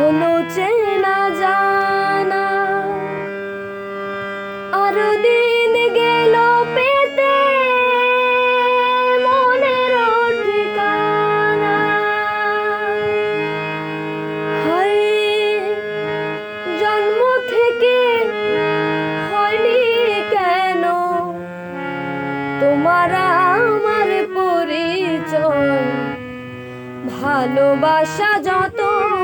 হলো চেনা জানা। আরও দিন গেল পেতে মনের ঠিকানা। জন্ম থেকে হয়নি কেন? তোমার আমার পরিচয়, ভালোবাসা যত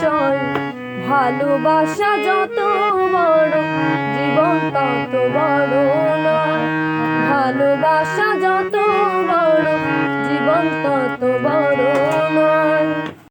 পরিচয় ভালোবাসা যত বড় জীবন তত বড় নয়। ভালোবাসা যত বড় জীবন তত বড়।